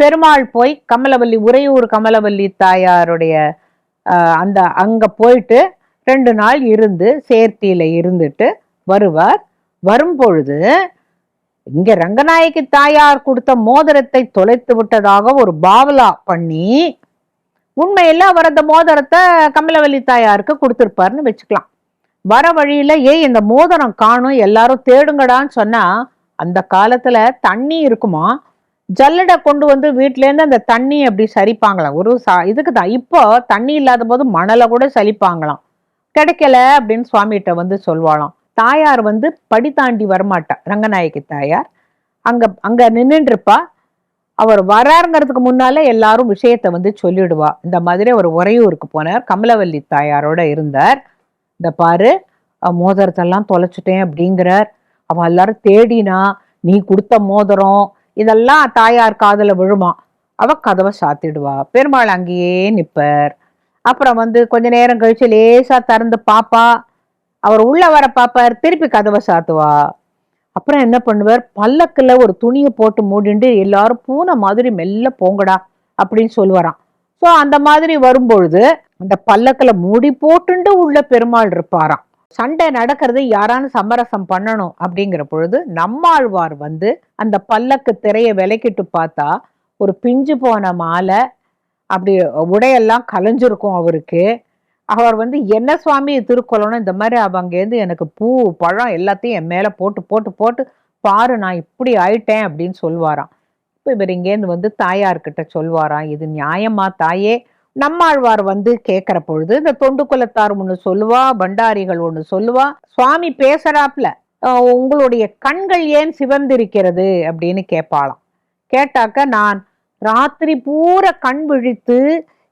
பெருமாள் போய் கமலவல்லி உறையூர் கமலவல்லி தாயாருடைய அந்த அங்க போயிட்டு ரெண்டு நாள் இருந்து சேர்த்தியில இருந்துட்டு வருவார். வரும் பொழுது இங்க ரங்கநாயகி தாயார் கொடுத்த மோதிரத்தை தொலைத்து விட்டதாக ஒரு பாவலா பண்ணி உண்மையில அவர் அந்த மோதிரத்தை கமலவல்லி தாயாருக்கு கொடுத்துருப்பாருன்னு வச்சுக்கலாம். வர வழியில ஏய் இந்த மோதிரம் காணும் எல்லாரும் தேடுங்கடான்னு சொன்னா அந்த காலத்துல தண்ணி இருக்குமா? ஜல்லடை கொண்டு வந்து வீட்ல இருந்து அந்த தண்ணி அப்படி சரிப்பாங்களாம் ஒரு சா இதுக்கு தான் இப்போ தண்ணி இல்லாத போது மணலை கூட சலிப்பாங்களாம். கிடைக்கல அப்படின்னு சுவாமிகிட்ட வந்து சொல்வாளாம். தாயார் வந்து படி தாண்டி வரமாட்டா. ரங்கநாயகி தாயார். அங்க அங்க நின்னுட்டு இருப்பா அவர் வராருங்கிறதுக்கு முன்னால எல்லாரும் விஷயத்த வந்து சொல்லிடுவா. இந்த மாதிரி அவர் உறையூருக்கு போனார். கமலவல்லி தாயாரோட இருந்தார். இந்த பாரு மோதிரத்தெல்லாம் தொலைச்சிட்டேன் அப்படிங்கிறார். அவன் எல்லாரும் தேடினா நீ கொடுத்த மோதிரம் இதெல்லாம் தாயார் காதில் விழுமா? அவ கதவை சாத்திடுவா. பெருமாள் அங்கேயே நிற்பார் அப்புறம் வந்து கொஞ்ச நேரம் கழிச்சு லேசா திறந்து பாப்பா. அவர் உள்ள வர பாப்பார் திருப்பி கதவை சாத்துவா. அப்புறம் என்ன பண்ணுவார்? பல்லக்கில் ஒரு துணியை போட்டு மூடிண்டு எல்லாரும் பூனை மாதிரி மெல்ல போங்கடா அப்படின்னு சொல்லுவாராம். ஸோ அந்த மாதிரி வரும்பொழுது அந்த பல்லக்கில் மூடி போட்டுண்டு உள்ள பெருமாள் இருப்பாராம். சண்டை நடக்கிறது யாரானு சமரசம் பண்ணணும் அப்படிங்கிற பொழுது நம்மாழ்வார் வந்து அந்த பல்லக்கு திரையை விலக்கிட்டு பார்த்தா ஒரு பிஞ்சு போன மாலை அப்படி உடையெல்லாம் கலைஞ்சிருக்கும் அவருக்கு. அவர் வந்து என்ன சுவாமி திருக்கொள்ளணும் இந்த மாதிரி அவங்கேருந்து எனக்கு பூ பழம் எல்லாத்தையும் என் மேலே போட்டு போட்டு போட்டு பாரு நான் இப்படி ஆயிட்டேன் அப்படின்னு சொல்வாராம். இப்போ இவர் இங்கேருந்து வந்து தாயார்கிட்ட சொல்வாராம் இது நியாயமா தாயே? நம்மாழ்வார் வந்து கேட்கிற பொழுது இந்த தொண்டு குலத்தார் ஒன்று சொல்லுவா பண்டாரிகள் ஒன்று சொல்லுவா சுவாமி பேசுறாப்ல உங்களுடைய கண்கள் ஏன் சிவந்திருக்கிறது? அப்படின்னு கேட்பாளாம் கேட்டாக்க நான் ராத்திரி பூரா கண் விழித்து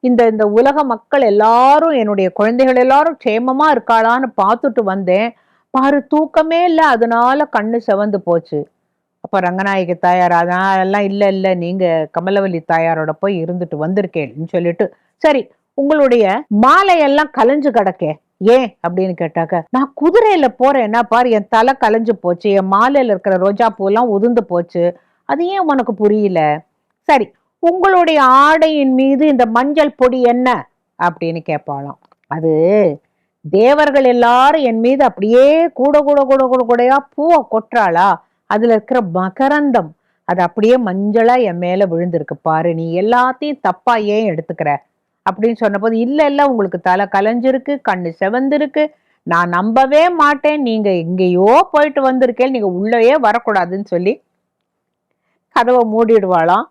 இந்த இந்த உலக மக்கள் எல்லாரும் என்னுடைய குழந்தைகள் எல்லாரும் க்ஷேமமா இருக்காளான்னு பார்த்துட்டு வந்தேன். பாரு தூக்கமே இல்லை அதனால கண்ணு செவந்து போச்சு. அப்ப ரங்கநாயகி தாயார்? அதெல்லாம் இல்ல இல்ல. நீங்க கமலவல்லி தாயாரோட போய் இருந்துட்டு வந்திருக்கேன்னு சொல்லிட்டு. சரி உங்களுடைய மாலையெல்லாம் கலைஞ்சு கிடக்கே. ஏன்? அப்படின்னு கேட்டாக்க நான் குதிரையில போறேன்னா பாரு என் தலை கலைஞ்சு போச்சு. என் மாலையில இருக்கிற ரோஜா பூலாம் உதிர்ந்து போச்சு. அது ஏன் உனக்கு புரியல? சரி உங்களுடைய ஆடையின் மீது இந்த மஞ்சள் பொடி என்ன? அப்படின்னு கேட்பாளாம் அது தேவர்கள் எல்லாரும் என் மீது அப்படியே கூட கூட கூட கூட கூடையா பூவை கொட்டுறாளா? அதில் இருக்கிற மகரந்தம். அது அப்படியே மஞ்சளாக என் மேலே விழுந்திருக்கு. பாரு நீ எல்லாத்தையும் தப்பா ஏன் எடுத்துக்கிற? அப்படின்னு சொன்னபோது இல்லை இல்லை உங்களுக்கு தலை கலைஞ்சிருக்கு கண்ணு செவந்திருக்கு. நான் நம்பவே மாட்டேன். நீங்கள் எங்கேயோ போயிட்டு வந்திருக்கேன். நீங்கள் உள்ளேயே வரக்கூடாதுன்னு சொல்லி கதவை மூடிடுவாளாம்.